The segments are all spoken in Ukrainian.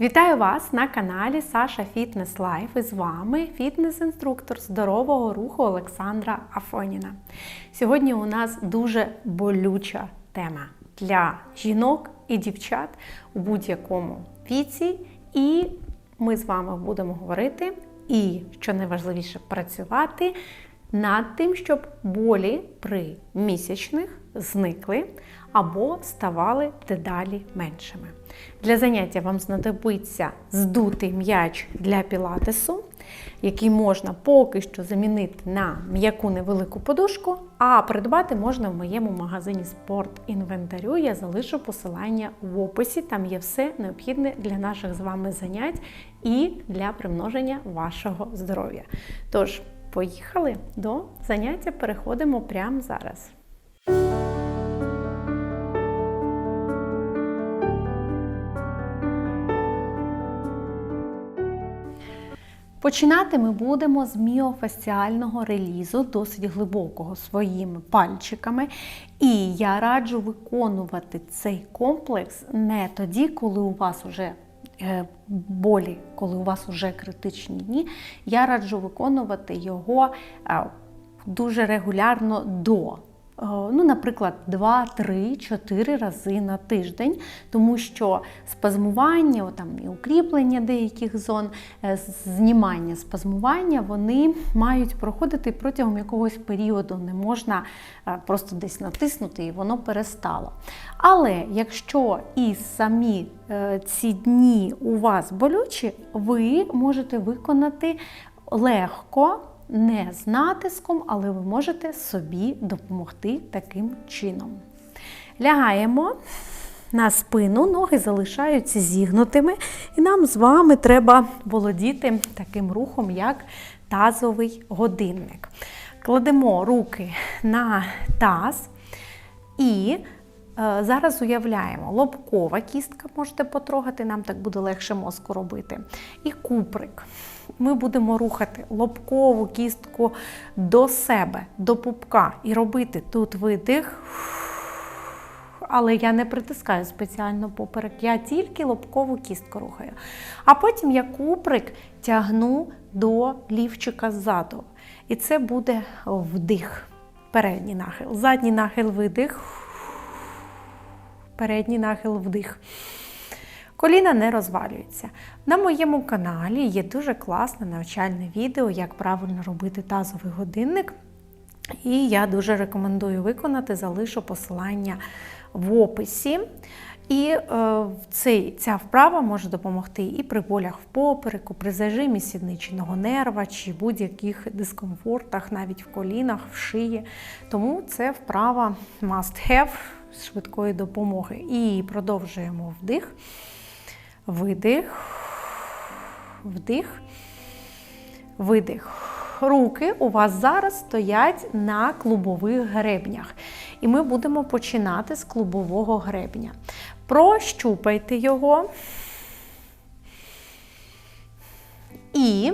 Вітаю вас на каналі Саша Фітнес Лайф і з вами фітнес-інструктор здорового руху Олександра Афоніна. Сьогодні у нас дуже болюча тема для жінок і дівчат у будь-якому віці, і ми з вами будемо говорити і, що найважливіше, працювати над тим, щоб болі при місячних зникли або ставали дедалі меншими. Для заняття вам знадобиться здутий м'яч для пілатесу, який можна поки що замінити на м'яку невелику подушку, а придбати можна в моєму магазині спорт інвентарю. Я залишу посилання в описі. Там є все необхідне для наших з вами занять і для примноження вашого здоров'я. Тож, поїхали до заняття, переходимо прямо зараз. Починати ми будемо з міофасціального релізу, досить глибокого своїми пальчиками. І я раджу виконувати цей комплекс не тоді, коли у вас вже е, болі, коли у вас вже критичні дні. Я раджу виконувати його е, дуже регулярно до. Е, ну, наприклад, 2, 3, 4 рази на тиждень, тому що спазмування, там і укріплення деяких зон, е, знімання спазмування, вони мають проходити протягом якогось періоду. Не можна е, просто десь натиснути і воно перестало. Але якщо і самі ці дні у вас болючі, ви можете виконати легко не з натиском, але ви можете собі допомогти таким чином. Лягаємо на спину, ноги залишаються зігнутими, і нам з вами треба володіти таким рухом, як тазовий годинник. Кладемо руки на таз і е, Зараз уявляємо, лобкова кістка можете потрогати, нам так буде легше мозку робити. І куприк ми будемо рухати лобкову кістку до себе, до пупка, і робити тут видих. Але я не притискаю спеціально поперек, я тільки лобкову кістку рухаю. А потім я куприк тягну до лівчика ззаду. І це буде вдих. Передній нахил. Задній нахил видих. Передній нахил вдих. Коліна не розвалюються. На моєму каналі є дуже класне навчальне відео, як правильно робити тазовий годинник. І я дуже рекомендую виконати, залишу посилання в описі. І е, цей, ця вправа може допомогти і при болях в попереку, при зажимі сідничного нерва чи будь-яких дискомфортах, навіть в колінах, в шиї. Тому це вправа must have швидкої допомоги. І продовжуємо вдих видих, вдих, видих. Руки у вас зараз стоять на клубових гребнях. І ми будемо починати з клубового гребня. Прощупайте його. І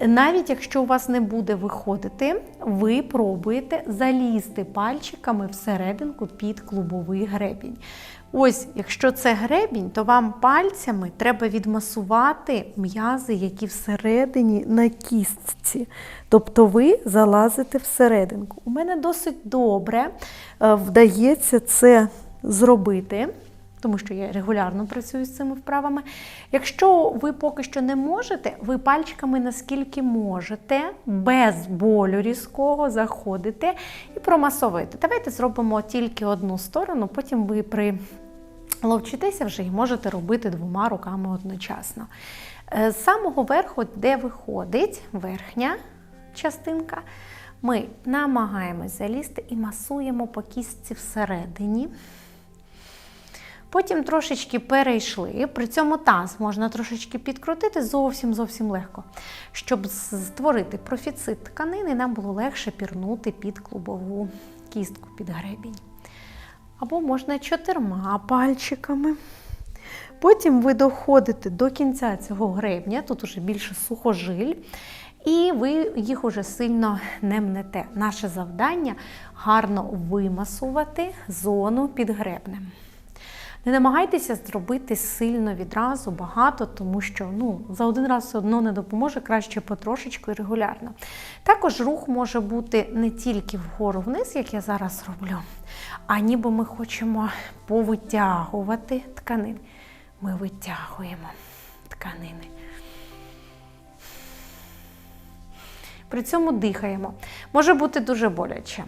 навіть якщо у вас не буде виходити, ви пробуєте залізти пальчиками всерединку під клубовий гребінь. Ось, якщо це гребінь, то вам пальцями треба відмасувати м'язи, які всередині на кістці. Тобто ви залазите всерединку. У мене досить добре е, вдається це зробити. Тому що я регулярно працюю з цими вправами. Якщо ви поки що не можете, ви пальчиками наскільки можете, без болю різкого заходите і промасовуєте. Давайте зробимо тільки одну сторону, потім ви при ловчитеся вже і можете робити двома руками одночасно. Е, з самого верху, де виходить верхня частинка, ми намагаємось залізти і масуємо по кістці всередині. Потім трошечки перейшли, при цьому таз можна трошечки підкрутити зовсім-зовсім легко. Щоб створити профіцит тканини, нам було легше пірнути під клубову кістку, під гребінь. Або можна чотирма пальчиками. Потім ви доходите до кінця цього гребня, тут уже більше сухожиль, і ви їх уже сильно не мнете. Наше завдання гарно вимасувати зону під гребнем. Не намагайтеся зробити сильно відразу багато, тому що ну, за один раз все одно не допоможе, краще потрошечку і регулярно. Також рух може бути не тільки вгору вниз, як я зараз роблю, а ніби ми хочемо повитягувати тканини. Ми витягуємо тканини. При цьому дихаємо. Може бути дуже боляче.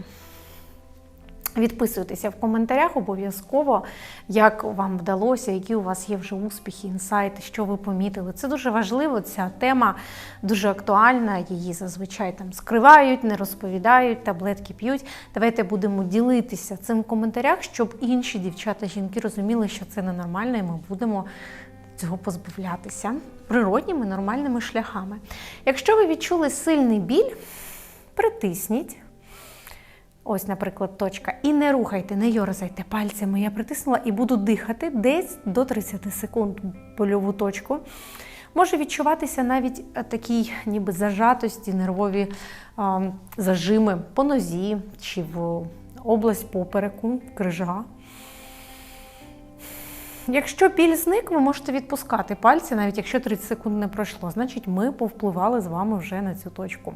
Відписуйтеся в коментарях обов'язково, як вам вдалося, які у вас є вже успіхи, інсайти, що ви помітили. Це дуже важливо. Ця тема дуже актуальна. Її зазвичай там скривають, не розповідають, таблетки п'ють. Давайте будемо ділитися цим в коментарях, щоб інші дівчата, жінки розуміли, що це ненормально, і ми будемо цього позбавлятися природніми нормальними шляхами. Якщо ви відчули сильний біль, притисніть. Ось, наприклад, точка. І не рухайте, не йорзайте пальцями. Я притиснула і буду дихати десь до 30 секунд больову точку. Може відчуватися навіть е, такій ніби зажатості, нервові а, зажими по нозі чи в область попереку, крижа. Якщо біль зник, ви можете відпускати пальці, навіть якщо 30 секунд не пройшло. Значить, ми повпливали з вами вже на цю точку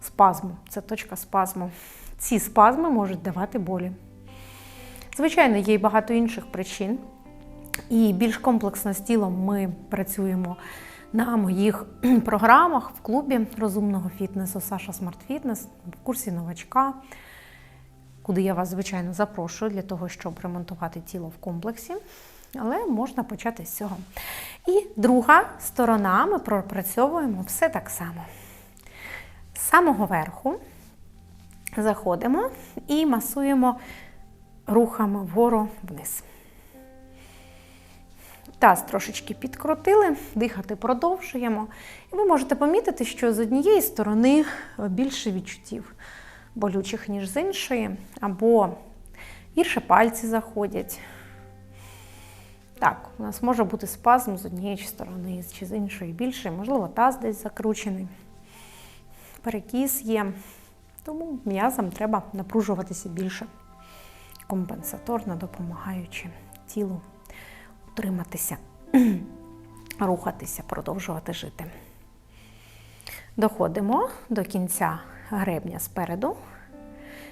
спазму. Це точка спазму. Ці спазми можуть давати болі. Звичайно, є і багато інших причин. І більш комплексно з тілом ми працюємо на моїх програмах в клубі розумного фітнесу Саша Смарт Фітнес в курсі новачка, куди я вас, звичайно, запрошую для того, щоб ремонтувати тіло в комплексі. Але можна почати з цього. І друга сторона ми пропрацьовуємо все так само. З самого верху заходимо і масуємо рухами вгору вниз. Таз трошечки підкрутили, дихати продовжуємо. І ви можете помітити, що з однієї сторони більше відчуттів болючих, ніж з іншої, або гірше пальці заходять. Так, у нас може бути спазм з однієї сторони, чи з іншої більше, можливо, таз десь закручений. Перекіс є, тому м'язам треба напружуватися більше, компенсаторно допомагаючи тілу утриматися, рухатися, продовжувати жити. Доходимо до кінця гребня спереду.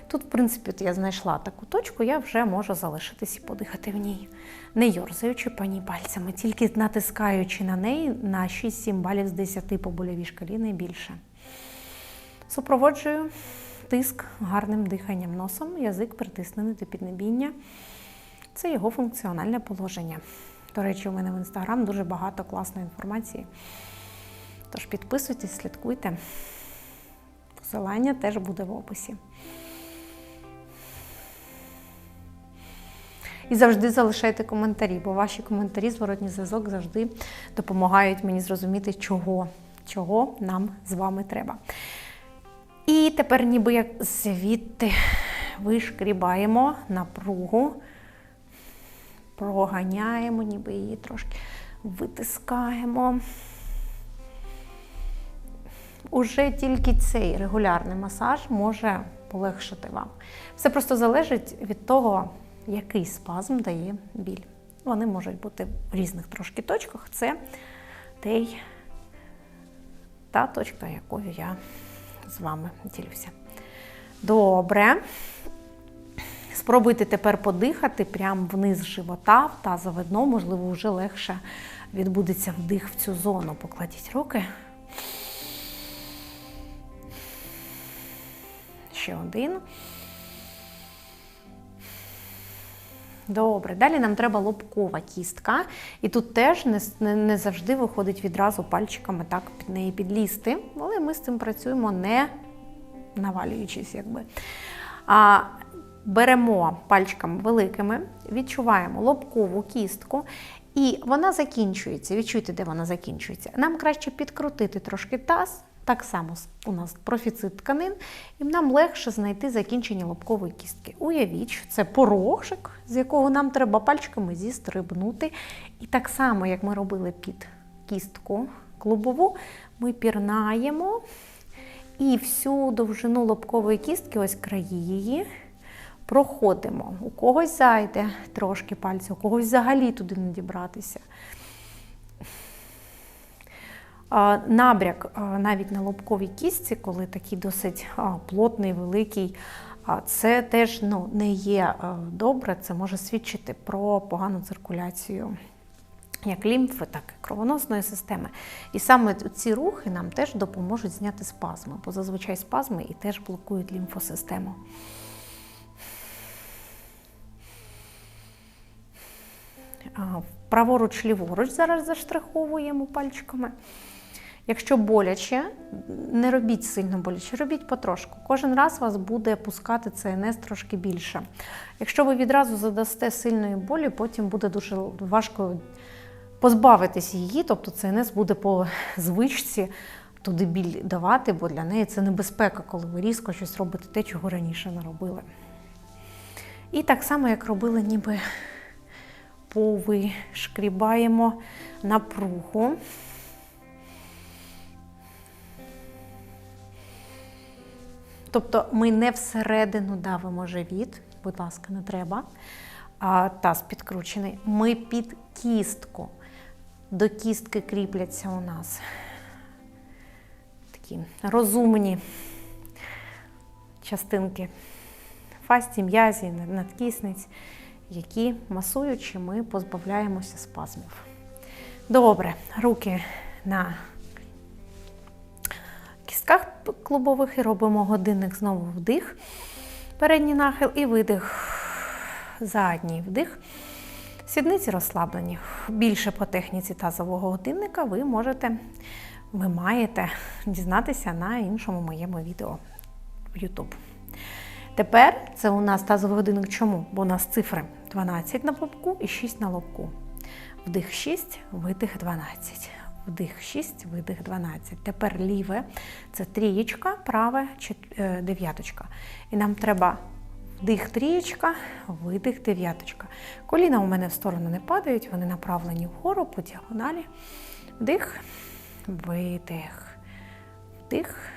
Тут, в принципі, я знайшла таку точку, я вже можу залишитись і подихати в ній, не йорзаючи по ній пальцями, тільки натискаючи на неї на 6-7 балів з 10 по больовій шкалі, не більше. Супроводжую тиск гарним диханням носом, язик притиснений до піднебіння. Це його функціональне положення. До речі, у мене в інстаграм дуже багато класної інформації. Тож підписуйтесь, слідкуйте. Посилання теж буде в описі. І завжди залишайте коментарі, бо ваші коментарі, зворотній зв'язок завжди допомагають мені зрозуміти, чого, чого нам з вами треба. І тепер, ніби як звідти вишкрібаємо напругу, проганяємо, ніби її трошки витискаємо. Уже тільки цей регулярний масаж може полегшити вам. Все просто залежить від того, який спазм дає біль. Вони можуть бути в різних трошки точках. Це той, та точка, якою я з вами ділюся. Добре. Спробуйте тепер подихати прямо вниз живота, в тазове дно, можливо, вже легше відбудеться вдих в цю зону. Покладіть руки. Ще один. Добре, далі нам треба лобкова кістка. І тут теж не, не, завжди виходить відразу пальчиками так під неї підлізти. Але ми з цим працюємо не навалюючись, якби. А Беремо пальчиками великими, відчуваємо лобкову кістку, і вона закінчується. Відчуйте, де вона закінчується. Нам краще підкрутити трошки таз. Так само у нас профіцит тканин, і нам легше знайти закінчення лобкової кістки. Уявіть, що це порожик, з якого нам треба пальчиками зістрибнути. І так само, як ми робили під кістку клубову, ми пірнаємо і всю довжину лобкової кістки, ось краї її, проходимо. У когось зайде трошки пальця, у когось взагалі туди не дібратися. Набряк навіть на лобковій кістці, коли такий досить плотний, великий, це теж ну, не є добре, це може свідчити про погану циркуляцію як лімфи, так і кровоносної системи. І саме ці рухи нам теж допоможуть зняти спазми, бо зазвичай спазми і теж блокують лімфосистему. Праворуч, ліворуч зараз заштриховуємо пальчиками. Якщо боляче, не робіть сильно боляче, робіть потрошку. Кожен раз вас буде пускати ЦНС трошки більше. Якщо ви відразу задасте сильної болі, потім буде дуже важко позбавитись її, тобто ЦНС буде по звичці туди біль давати, бо для неї це небезпека, коли ви різко щось робите те, чого раніше не робили. І так само, як робили, ніби повишкрібаємо напругу. Тобто ми не всередину давимо живіт, будь ласка, не треба. А таз підкручений. Ми під кістку. До кістки кріпляться у нас такі розумні частинки фасті, м'язі, надкісниць, які масуючи, ми позбавляємося спазмів. Добре, руки на клубових і робимо годинник знову вдих, передній нахил і видих, задній вдих. Сідниці розслаблені. Більше по техніці тазового годинника ви можете, ви маєте дізнатися на іншому моєму відео в YouTube. Тепер це у нас тазовий годинник. Чому? Бо у нас цифри 12 на пупку і 6 на лобку. Вдих 6, видих 12. Вдих 6, видих 12. Тепер ліве це трієчка, праве е, дев'яточка. І нам треба вдих трієчка, видих дев'яточка. Коліна у мене в сторону не падають, вони направлені вгору по діагоналі. Вдих, видих, вдих.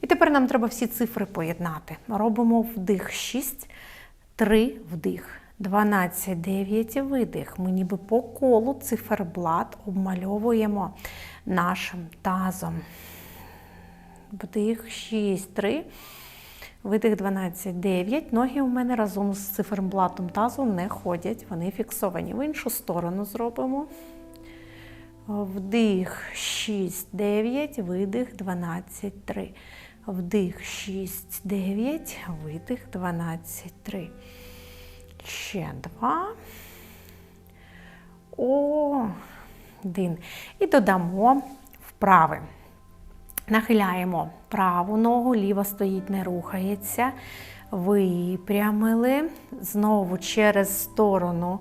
І тепер нам треба всі цифри поєднати. Робимо вдих 6, 3 вдих. 12, 9 видих. Ми ніби по колу циферблат обмальовуємо нашим тазом. Вдих 6, 3. Видих 12, 9. Ноги у мене разом з циферблатом тазу не ходять, вони фіксовані. В іншу сторону зробимо. Вдих 6, 9, видих 12, 3. Вдих 6, 9, видих 12, 3. Ще два. Один. І додамо вправи. Нахиляємо праву ногу, ліва стоїть, не рухається. Випрямили. Знову через сторону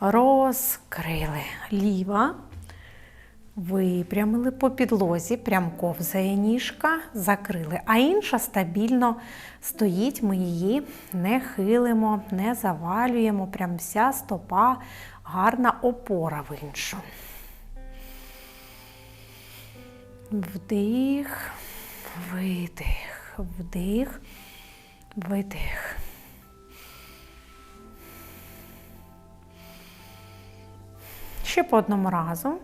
розкрили. Ліва. Випрямили по підлозі, прям ковзає ніжка, закрили. А інша стабільно стоїть, ми її не хилимо, не завалюємо. Прям вся стопа, гарна опора в іншу. Вдих, видих, вдих, видих. Ще по одному разу.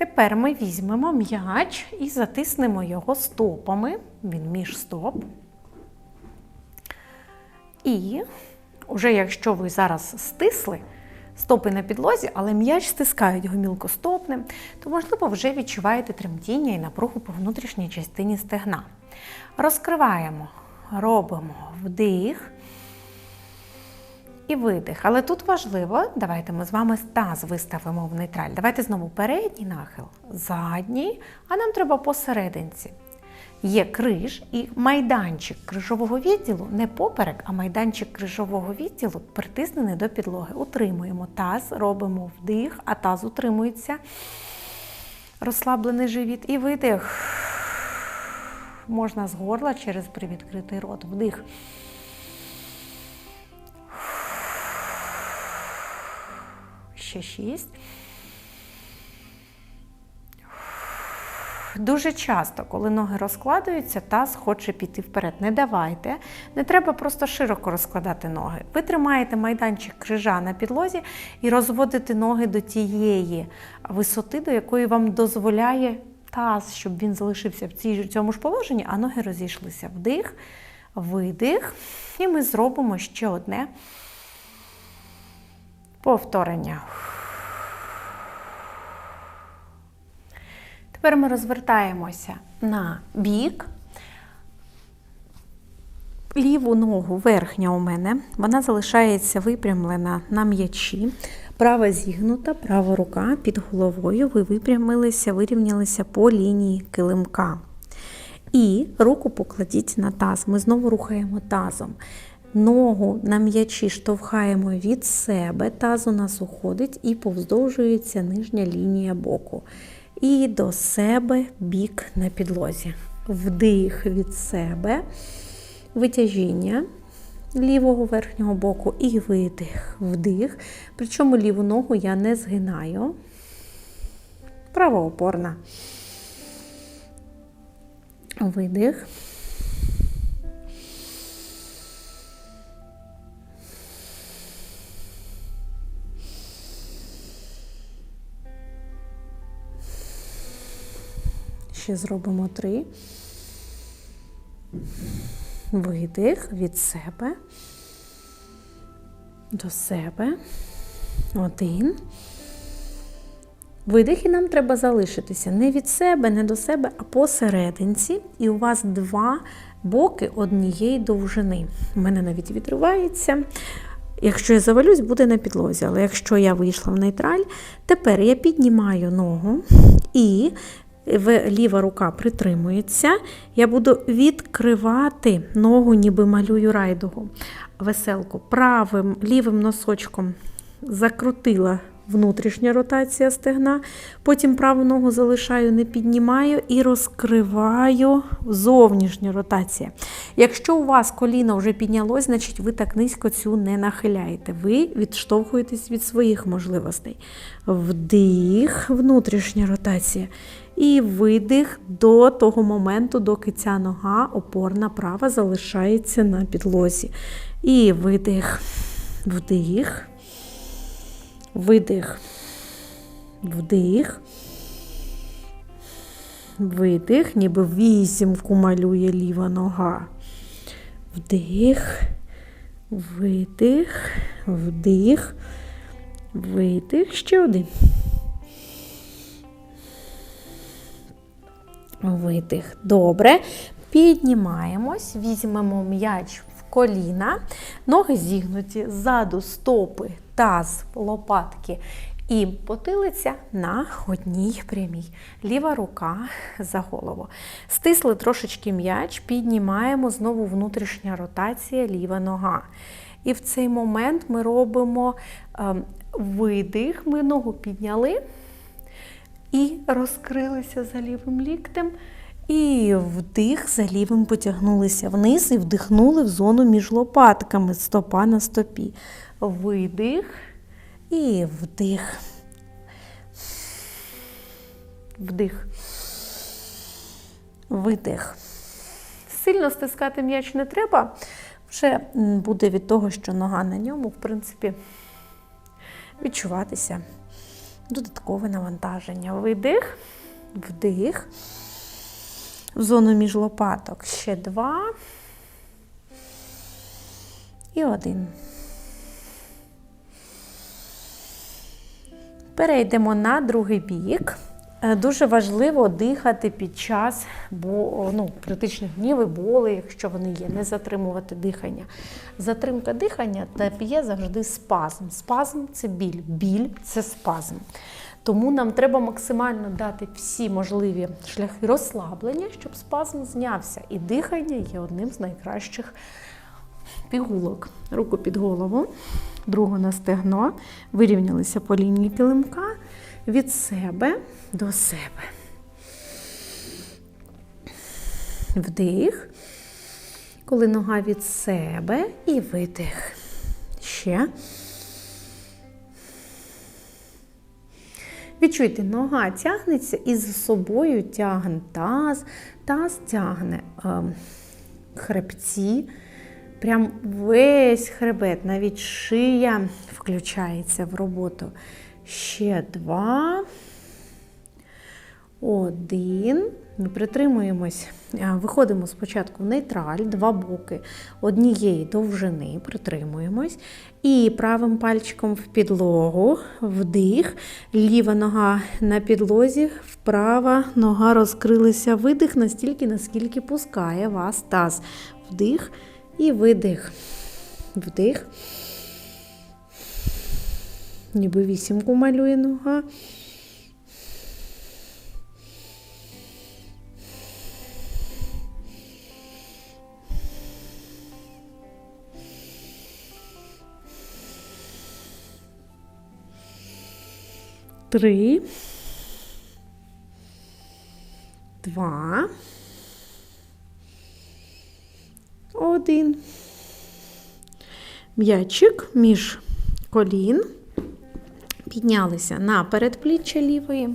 Тепер ми візьмемо м'яч і затиснемо його стопами, він між стоп. І Уже якщо ви зараз стисли стопи на підлозі, але м'яч стискають гомілкостопним, то, можливо, вже відчуваєте тремтіння і напругу по внутрішній частині стегна. Розкриваємо, робимо вдих і видих. Але тут важливо, давайте ми з вами таз виставимо в нейтраль. Давайте знову передній нахил, задній, а нам треба посерединці є криж і майданчик крижового відділу не поперек, а майданчик крижового відділу притиснений до підлоги. Утримуємо таз, робимо вдих, а таз утримується. Розслаблений живіт і видих. Можна з горла через привідкритий рот. Вдих. Ще шість. Дуже часто, коли ноги розкладаються, таз хоче піти вперед. Не давайте. Не треба просто широко розкладати ноги. Ви тримаєте майданчик крижа на підлозі і розводите ноги до тієї висоти, до якої вам дозволяє таз, щоб він залишився в цьому ж положенні, а ноги розійшлися. Вдих, видих. І ми зробимо ще одне повторення. Тепер ми розвертаємося на бік. Ліву ногу верхня у мене, вона залишається випрямлена на м'ячі. Права зігнута, права рука під головою. Ви випрямилися, вирівнялися по лінії килимка. І руку покладіть на таз. Ми знову рухаємо тазом. Ногу на м'ячі штовхаємо від себе, таз у нас уходить і повздовжується нижня лінія боку. І до себе бік на підлозі. Вдих від себе, витяжіння лівого верхнього боку і видих, вдих. Причому ліву ногу я не згинаю. Правоопорна. Видих. Ще зробимо три. Видих від себе. До себе. Один. Видих, і нам треба залишитися не від себе, не до себе, а посерединці. І у вас два боки однієї довжини. У мене навіть відривається. Якщо я завалюсь, буде на підлозі. Але якщо я вийшла в нейтраль, тепер я піднімаю ногу і ліва рука притримується. Я буду відкривати ногу, ніби малюю райдугу. Веселку правим лівим носочком закрутила внутрішня ротація стегна. Потім праву ногу залишаю, не піднімаю і розкриваю зовнішня ротація. Якщо у вас коліно вже піднялось, значить ви так низько цю не нахиляєте. Ви відштовхуєтесь від своїх можливостей. Вдих, внутрішня ротація. І видих до того моменту, доки ця нога опорна права залишається на підлозі. І видих, вдих, видих, вдих, видих, ніби вісімку малює ліва нога. Вдих, видих, вдих, видих. Ще один. Видих. Добре. Піднімаємось, візьмемо м'яч коліна, ноги зігнуті, ззаду стопи, таз, лопатки і потилиця на одній прямій. Ліва рука за голову. Стисли трошечки м'яч, піднімаємо знову внутрішня ротація, ліва нога. І в цей момент ми робимо ем, видих, ми ногу підняли і розкрилися за лівим ліктем. І вдих за лівим потягнулися вниз і вдихнули в зону між лопатками, стопа на стопі. Видих і вдих. Вдих. Видих. Сильно стискати м'яч не треба. Вже буде від того, що нога на ньому, в принципі, відчуватися додаткове навантаження. Видих, вдих. В зону між лопаток ще два. І один. Перейдемо на другий бік. Е, Дуже важливо дихати під час бо, ну, критичних днів і боли, якщо вони є, не затримувати дихання. Затримка дихання та є завжди спазм. Спазм це біль, біль це спазм. Тому нам треба максимально дати всі можливі шляхи розслаблення, щоб спазм знявся. І дихання є одним з найкращих пігулок. Руку під голову, другу на стегно, вирівнялися по лінії килимка від себе до себе. Вдих, коли нога від себе і видих. Ще. Відчуйте, нога тягнеться і за собою тягне таз, таз тягне е, хребці. Прям весь хребет, навіть шия включається в роботу. Ще два. Один. Притримуємось, виходимо спочатку в нейтраль, два боки однієї довжини, притримуємось. І правим пальчиком в підлогу, вдих, ліва нога на підлозі, вправа нога розкрилася, видих настільки, наскільки пускає вас таз. Вдих і видих. Вдих. Ніби вісімку малює нога. Три. Два. Один. М'ячик між колін. Піднялися на передпліччя лівої,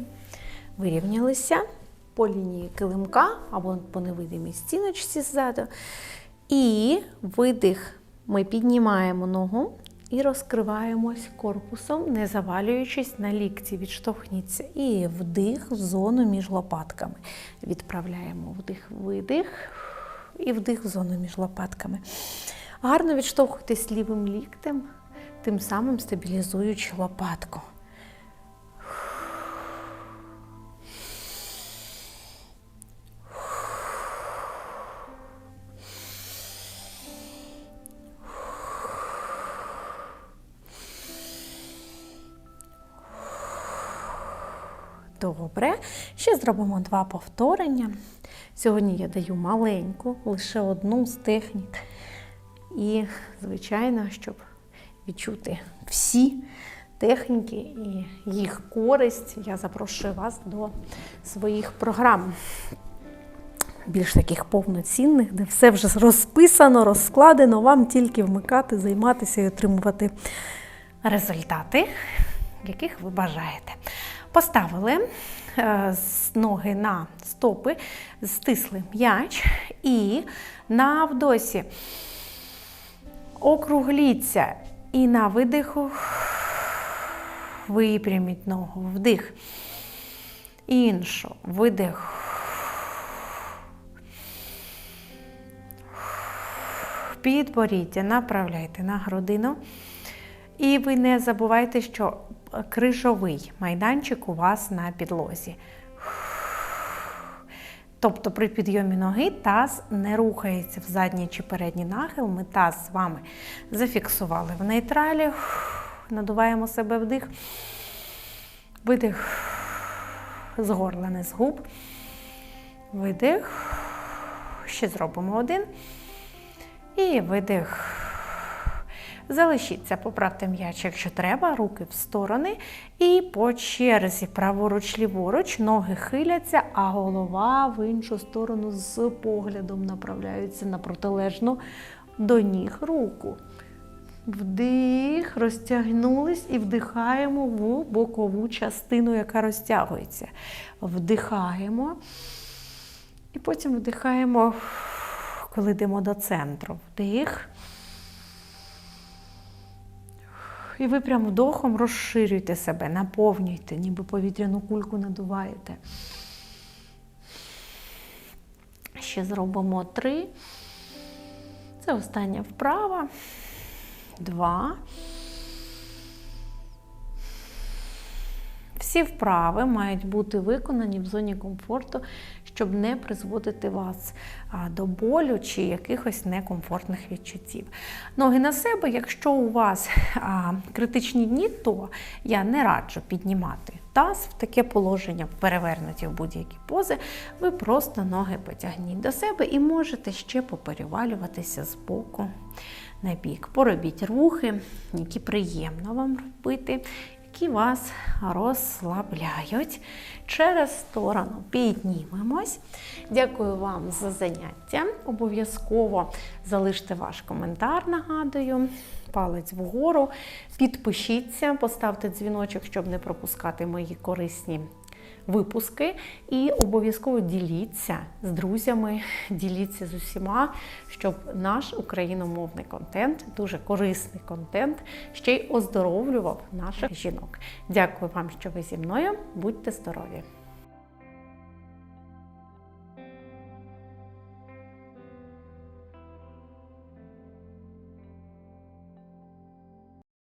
вирівнялися по лінії килимка або по невидимій стіночці ззаду. І видих. Ми піднімаємо ногу і розкриваємось корпусом, не завалюючись на лікті. Відштовхніться. І вдих в зону між лопатками. Відправляємо вдих, видих і вдих в зону між лопатками. Гарно відштовхуйтесь лівим ліктем, тим самим стабілізуючи лопатку. Добре, ще зробимо два повторення. Сьогодні я даю маленьку, лише одну з технік. І, звичайно, щоб відчути всі техніки і їх користь, я запрошую вас до своїх програм. Більш таких повноцінних, де все вже розписано, розкладено, вам тільки вмикати, займатися і отримувати результати, яких ви бажаєте. Поставили е, ноги на стопи, стисли м'яч і на вдосі округліться і на видиху випряміть ногу, вдих. Іншу, видих. Підборіддя направляйте на грудину. І ви не забувайте, що крижовий майданчик у вас на підлозі. Тобто при підйомі ноги таз не рухається в задній чи передній нахил. Ми таз з вами зафіксували в нейтралі. Надуваємо себе вдих, видих з горла, не з губ. Видих. Ще зробимо один. І видих. Залишіться, поправте м'яч, якщо треба, руки в сторони. І по черзі, праворуч, ліворуч, ноги хиляться, а голова в іншу сторону з поглядом направляється на протилежну до ніг руку. Вдих, розтягнулись і вдихаємо в бокову частину, яка розтягується. Вдихаємо. І потім вдихаємо, коли йдемо до центру. Вдих. І ви прям вдохом розширюєте себе, наповнюйте, ніби повітряну кульку надуваєте. Ще зробимо три. Це остання вправа. Два. Всі вправи мають бути виконані в зоні комфорту, щоб не призводити вас до болю чи якихось некомфортних відчуттів. Ноги на себе, якщо у вас критичні дні, то я не раджу піднімати таз в таке положення, перевернуті в будь-які пози, ви просто ноги потягніть до себе і можете ще поперевалюватися з боку на бік. Поробіть рухи, які приємно вам робити які вас розслабляють. Через сторону піднімемось. Дякую вам за заняття. Обов'язково залиште ваш коментар, нагадую. палець вгору, підпишіться, поставте дзвіночок, щоб не пропускати мої корисні випуски. І обов'язково діліться з друзями, діліться з усіма, щоб наш україномовний контент, дуже корисний контент, ще й оздоровлював наших жінок. Дякую вам, що ви зі мною. Будьте здорові!